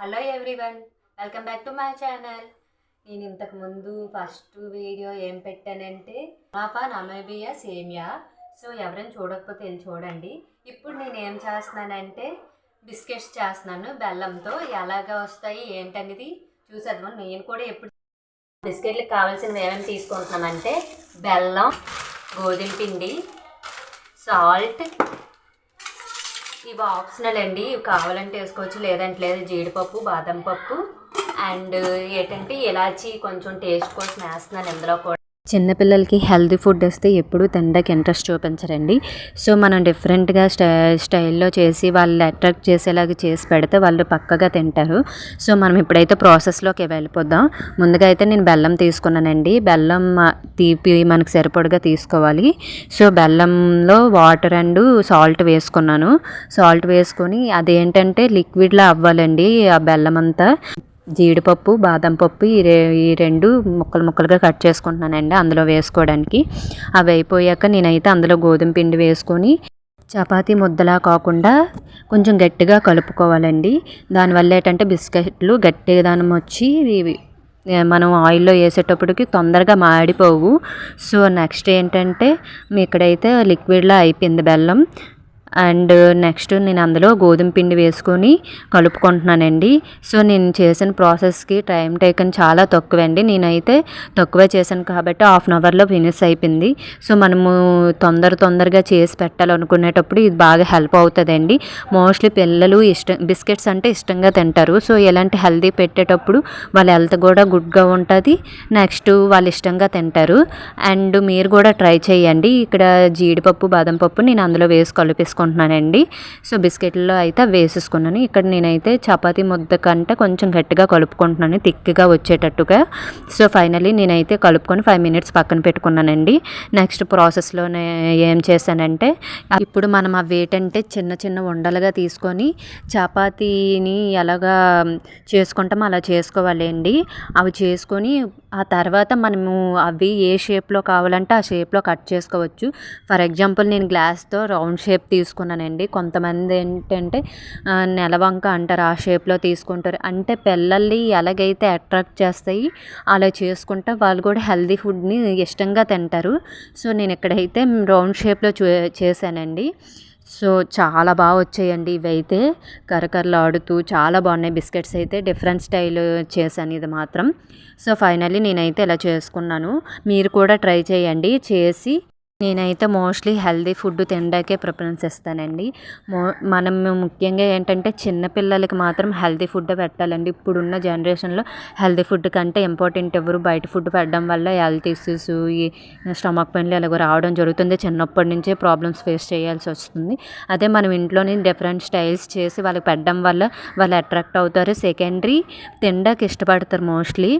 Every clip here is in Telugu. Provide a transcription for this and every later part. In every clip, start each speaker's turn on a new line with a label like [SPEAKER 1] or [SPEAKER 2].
[SPEAKER 1] Hello everyone welcome back to my channel. నేను ఇంతకు ముందు ఫస్ట్ వీడియో ఏం పెట్టానంటే పాపా నమేబియా సేమియా. సో ఎవరైనా చూడకపోతే వెళ్ళి చూడండి. ఇప్పుడు నేను ఏం చేస్తున్నానంటే బిస్కెట్స్ చేస్తున్నాను. బెల్లంతో ఎలాగ వస్తాయి ఏంటనేది చూసేద్దాం. నేను కూడా ఎప్పుడు బిస్కెట్లకు కావాల్సినవి ఏమేమి తీసుకుంటున్నానంటే బెల్లం గోధుమ పిండి సాల్ట్ ఇవి ఆప్షనల్ అండి. ఇవి కావాలంటే వేసుకోవచ్చు. లేదంటే లేదు జీడిపప్పు బాదం పప్పు అండ్ ఏంటంటే ఇలాచి కొంచెం టేస్ట్ కోసం వేస్తున్నాను ఇందులో కూడా.
[SPEAKER 2] చిన్నపిల్లలకి హెల్తీ ఫుడ్ వస్తే ఎప్పుడూ తినడానికి ఇంట్రెస్ట్ చూపించరండి. సో మనం డిఫరెంట్గా స్టై స్టైల్లో చేసి వాళ్ళు అట్రాక్ట్ చేసేలాగా చేసి పెడితే వాళ్ళు పక్కగా తింటారు. సో మనం ఇప్పుడైతే ప్రాసెస్లోకి వెళ్ళిపోదాం. ముందుగా అయితే నేను బెల్లం తీసుకున్నానండి. బెల్లం తీపి మనకు సరిపడగా తీసుకోవాలి. సో బెల్లంలో వాటర్ అండ్ సాల్ట్ వేసుకున్నాను. సాల్ట్ వేసుకొని అదేంటంటే లిక్విడ్లా అవ్వాలండి ఆ బెల్లం అంతా జీడిపప్పు బాదం పప్పు ఈ రె ఈ రెండు ముక్కలు ముక్కలుగా కట్ చేసుకుంటున్నానండి అందులో వేసుకోవడానికి. అవి అయిపోయాక నేనైతే అందులో గోధుమ పిండి వేసుకొని చపాతీ ముద్దలా కాకుండా కొంచెం గట్టిగా కలుపుకోవాలండి. దానివల్ల ఏంటంటే బిస్కెట్లు గట్టిదనం వచ్చి మనం ఆయిల్లో వేసేటప్పటికి తొందరగా మాడిపోవు. సో నెక్స్ట్ ఏంటంటే మీ ఇక్కడైతే లిక్విడ్లా అయిపోయింది బెల్లం. అండ్ నెక్స్ట్ నేను అందులో గోధుమ పిండి వేసుకొని కలుపుకుంటున్నానండి. సో నేను చేసిన ప్రాసెస్కి టైం టేకన్ చాలా తక్కువండి. నేనైతే తక్కువే చేశాను కాబట్టి హాఫ్ అన్ అవర్లో ఫినిష్ అయిపోయింది. సో మనము తొందర తొందరగా చేసి పెట్టాలనుకునేటప్పుడు ఇది బాగా హెల్ప్ అవుతుందండి. మోస్ట్లీ పిల్లలు ఇష్టం బిస్కెట్స్ అంటే ఇష్టంగా తింటారు. సో ఇలాంటి హెల్దీ పెట్టేటప్పుడు వాళ్ళ హెల్త్ కూడా గుడ్గా ఉంటుంది. నెక్స్ట్ వాళ్ళు ఇష్టంగా తింటారు. అండ్ మీరు కూడా ట్రై చేయండి. ఇక్కడ జీడిపప్పు బాదం పప్పు నేను అందులో వేసి వేసుకుంటున్నానండి సో బిస్కెట్లో అయితే వేసేసుకున్నాను. ఇక్కడ నేనైతే చపాతీ ముద్ద కంటే కొంచెం గట్టిగా కలుపుకుంటున్నాను తిక్కిగా వచ్చేటట్టుగా. సో ఫైనలీ నేనైతే కలుపుకొని ఫైవ్ మినిట్స్ పక్కన పెట్టుకున్నానండి. నెక్స్ట్ ప్రాసెస్లోనే ఏం చేశానంటే ఇప్పుడు మనం అవి ఏంటంటే చిన్న చిన్న ఉండలుగా తీసుకొని చపాతీని ఎలాగా చేసుకుంటామో అలా చేసుకోవాలి అండి అవి చేసుకొని ఆ తర్వాత మనము అవి ఏ షేప్లో కావాలంటే ఆ షేప్లో కట్ చేసుకోవచ్చు. ఫర్ ఎగ్జాంపుల్ నేను గ్లాస్తో రౌండ్ షేప్ తీసుకున్నానండి. కొంతమంది ఏంటంటే నెలవంక అంటారు ఆ షేప్లో తీసుకుంటారు. అంటే పిల్లల్ని ఎలాగైతే అట్రాక్ట్ చేస్తాయి అలా చేసుకుంటే వాళ్ళు కూడా హెల్దీ ఫుడ్ని ఇష్టంగా తింటారు. సో నేను ఇక్కడైతే రౌండ్ షేప్లో చూ చేశానండి. సో చాలా బాగా వచ్చాయండి ఇవైతే. కరకరలాడుతూ చాలా బాగున్నాయి. బిస్కెట్స్ అయితే డిఫరెంట్ స్టైల్ చేశాను ఇది మాత్రం. సో ఫైనల్లీ నేనైతే ఇలా చేసుకున్నాను. మీరు కూడా ట్రై చేయండి. చేసి నేనైతే మోస్ట్లీ హెల్దీ ఫుడ్ తినడానికే ప్రిఫరెన్స్ ఇస్తానండి. మో మనం ముఖ్యంగా ఏంటంటే చిన్నపిల్లలకి మాత్రం హెల్దీ ఫుడ్ పెట్టాలండి. ఇప్పుడున్న జనరేషన్లో హెల్దీ ఫుడ్ కంటే ఇంపార్టెంట్ ఎవరు బయట ఫుడ్ పెట్టడం వల్ల హెల్త్ ఇష్యూస్ ఈ స్టమక్ పెయిన్లు ఎలాగో రావడం జరుగుతుంది. చిన్నప్పటి నుంచే ప్రాబ్లమ్స్ ఫేస్ చేయాల్సి వస్తుంది. అదే మనం ఇంట్లోనే డిఫరెంట్ స్టైల్స్ చేసి వాళ్ళకి పెట్టడం వల్ల వాళ్ళు అట్రాక్ట్ అవుతారు. సెకండరీ తినడానికి ఇష్టపడతారు మోస్ట్లీ.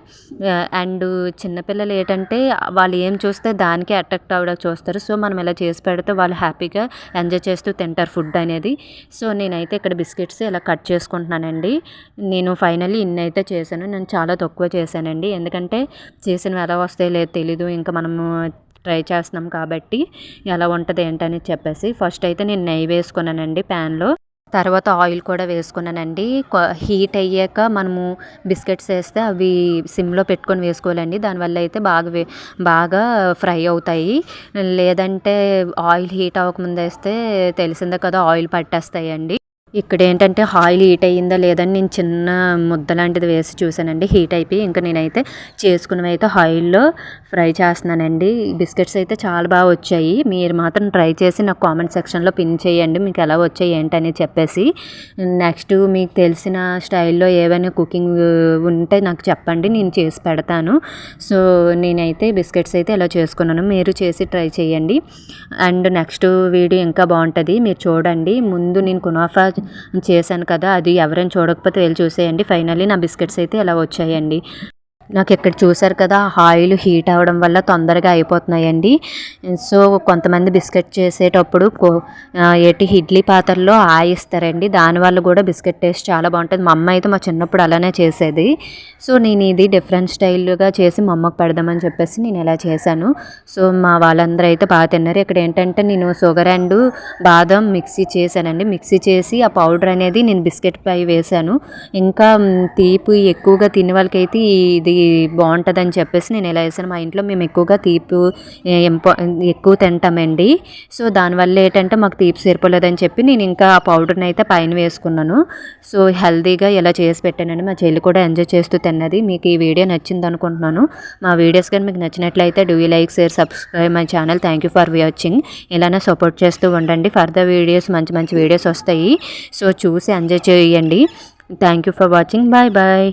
[SPEAKER 2] అండ్ చిన్నపిల్లలు ఏంటంటే వాళ్ళు ఏం చూస్తే దానికే అట్రాక్ట్ అవ్వడానికి చూస్తారు. సో మనం ఇలా చేసి పెడితే వాళ్ళు హ్యాపీగా ఎంజాయ్ చేస్తూ తింటారు ఫుడ్ అనేది. సో నేనైతే ఇక్కడ బిస్కెట్స్ ఇలా కట్ చేసుకుంటున్నానండి. నేను ఫైనల్లీ ఇన్ని అయితే చేశాను. నేను చాలా తక్కువ చేశానండి. ఎందుకంటే చేసినవి ఎలా వస్తాయో లేదో తెలీదు. ఇంకా మనము ట్రై చేస్తున్నాం కాబట్టి ఎలా ఉంటుంది ఏంటని చెప్పేసి. ఫస్ట్ అయితే నేను నెయ్యి వేసుకున్నానండి ప్యాన్లో. తర్వాత ఆయిల్ కూడా వేసుకున్నానండి. హీట్ అయ్యాక మనము బిస్కెట్స్ వేస్తే అవి సిమ్లో పెట్టుకొని వేసుకోవాలండి. దానివల్ల అయితే బాగా వే బాగా ఫ్రై అవుతాయి. లేదంటే ఆయిల్ హీట్ అవ్వకముందు వేస్తే తెలిసిందే కదా ఆయిల్ పట్టేస్తాయండి. ఇక్కడ ఏంటంటే ఆయిల్ హీట్ అయ్యిందా లేదని నేను చిన్న ముద్ద లాంటిది వేసి చూసానండి హీట్ అయిపోయి ఇంకా నేనైతే చేసుకున్నవి అయితే ఆయిల్లో ఫ్రై చేస్తున్నానండి. బిస్కెట్స్ అయితే చాలా బాగా వచ్చాయి. మీరు మాత్రం ట్రై చేసి నాకు కామెంట్ సెక్షన్లో పిన్ చేయండి. మీకు ఎలా వచ్చాయి ఏంటని చెప్పేసి. నెక్స్ట్ మీకు తెలిసిన స్టైల్లో ఏవైనా కుకింగ్ ఉంటే నాకు చెప్పండి. నేను చేసి పెడతాను. సో నేనైతే బిస్కెట్స్ అయితే ఇలా చేసుకున్నాను. మీరు చేసి ట్రై చేయండి. అండ్ నెక్స్ట్ వీడియో ఇంకా బాగుంటుంది. మీరు చూడండి. ముందు నేను కునాఫా చేశాను కదా అది ఎవరైనా చూడకపోతే వెళ్ళి చూసేయండి. ఫైనల్లీ నా బిస్కెట్స్ అయితే ఇలా వచ్చాయండి. నాకు ఇక్కడ చూసారు కదా ఆయిల్ హీట్ అవ్వడం వల్ల తొందరగా అయిపోతున్నాయండి. సో కొంతమంది బిస్కెట్ చేసేటప్పుడు కో- ఏటి ఇడ్లీ పాత్రలో ఆయిస్తారండి దానివల్ల కూడా బిస్కెట్ టేస్ట్ చాలా బాగుంటుంది. మా అమ్మ అయితే మా చిన్నప్పుడు అలానే చేసేది. సో నేను ఇది డిఫరెంట్ స్టైల్గా చేసి మా అమ్మకు పెడదామని చెప్పేసి నేను ఇలా చేశాను. సో మా వాళ్ళందరూ అయితే బాగా తిన్నారు. ఇక్కడ ఏంటంటే నేను షుగర్ అండ్ బాదం మిక్సీ చేశానండి. మిక్సీ చేసి ఆ పౌడర్ అనేది నేను బిస్కెట్ పై వేశాను. ఇంకా తీపి ఎక్కువగా తినే వాళ్ళకైతే ఇది బాగుంటుందని చెప్పేసి నేను ఇలా వేసాను మా ఇంట్లో మేము ఎక్కువగా తీపి ఎక్కువ తింటామండి. సో దానివల్ల ఏంటంటే మాకు తీపి సరిపోలేదని చెప్పి నేను ఇంకా ఆ పౌడర్ని అయితే పైన వేసుకున్నాను. సో హెల్తీగా ఇలా చేసి పెట్టానండి మా చెల్లి కూడా ఎంజాయ్ చేస్తూ తిన్నది. మీకు ఈ వీడియో నచ్చింది అనుకుంటున్నాను. మా వీడియోస్ కానీ మీకు నచ్చినట్లయితే do like share subscribe my channel. Thank you for watching ఇలానే సపోర్ట్ చేస్తూ ఉండండి. ఫర్దర్ వీడియోస్ మంచి మంచి వీడియోస్ వస్తాయి. సో చూసి ఎంజాయ్ చేయండి. Thank you for watching bye bye